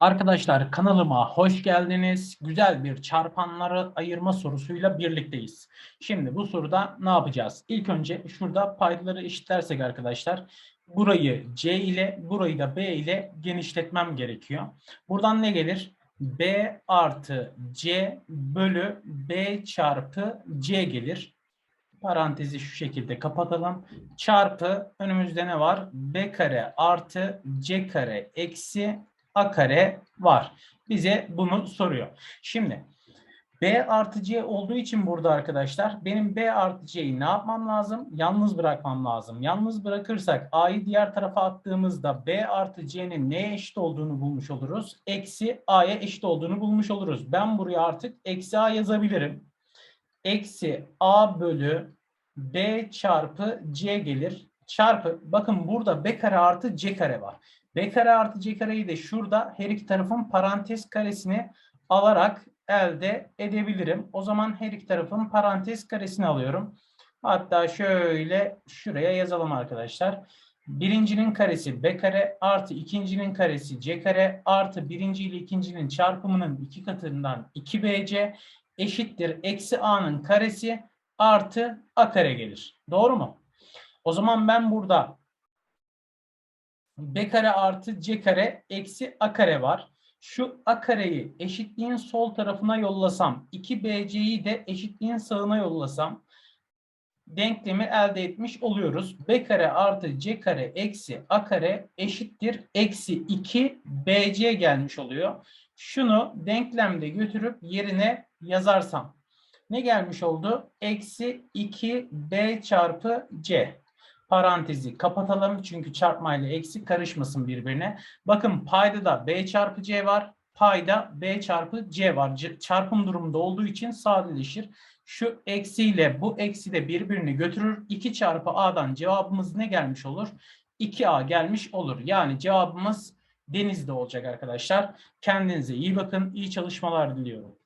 Arkadaşlar kanalıma hoş geldiniz. Güzel bir çarpanları ayırma sorusuyla birlikteyiz. Şimdi bu soruda ne yapacağız? İlk önce şurada paydaları eşitlersek arkadaşlar burayı C ile burayı da B ile genişletmem gerekiyor. Buradan ne gelir? B artı C bölü B çarpı C gelir. Parantezi şu şekilde kapatalım. Çarpı önümüzde ne var? B kare artı C kare eksi A kare var. Bize bunu soruyor. Şimdi B artı C olduğu için burada arkadaşlar benim B artı C'yi ne yapmam lazım? Yalnız bırakmam lazım. Yalnız bırakırsak A'yı diğer tarafa attığımızda B artı C'nin neye eşit olduğunu bulmuş oluruz. Eksi A'ya eşit olduğunu bulmuş oluruz. Ben buraya artık eksi A yazabilirim. Eksi A bölü B çarpı C gelir. Çarpı bakın burada B kare artı C kare var. B kare artı C kareyi de şurada her iki tarafın parantez karesini alarak elde edebilirim. O zaman her iki tarafın parantez karesini alıyorum. Hatta şöyle şuraya yazalım arkadaşlar. Birincinin karesi B kare artı ikincinin karesi C kare artı birinci ile ikincinin çarpımının iki katından 2BC eşittir eksi A'nın karesi artı A kare gelir. Doğru mu? O zaman ben burada B kare artı C kare eksi A kare var. Şu A kareyi eşitliğin sol tarafına yollasam, 2BC'yi de eşitliğin sağına yollasam denklemi elde etmiş oluyoruz. B kare artı C kare eksi A kare eşittir eksi 2 BC gelmiş oluyor. Şunu denklemde götürüp yerine yazarsam ne gelmiş oldu? Eksi 2 B çarpı C parantezi kapatalım çünkü çarpmayla eksi karışmasın birbirine. Bakın payda da b çarpı c var. Payda b çarpı c var. C, çarpım durumunda olduğu için sadeleşir. Şu eksiyle bu eksi de birbirini götürür. 2 çarpı a'dan cevabımız ne gelmiş olur? 2a gelmiş olur. Yani cevabımız denizde olacak arkadaşlar. Kendinize iyi bakın. İyi çalışmalar diliyorum.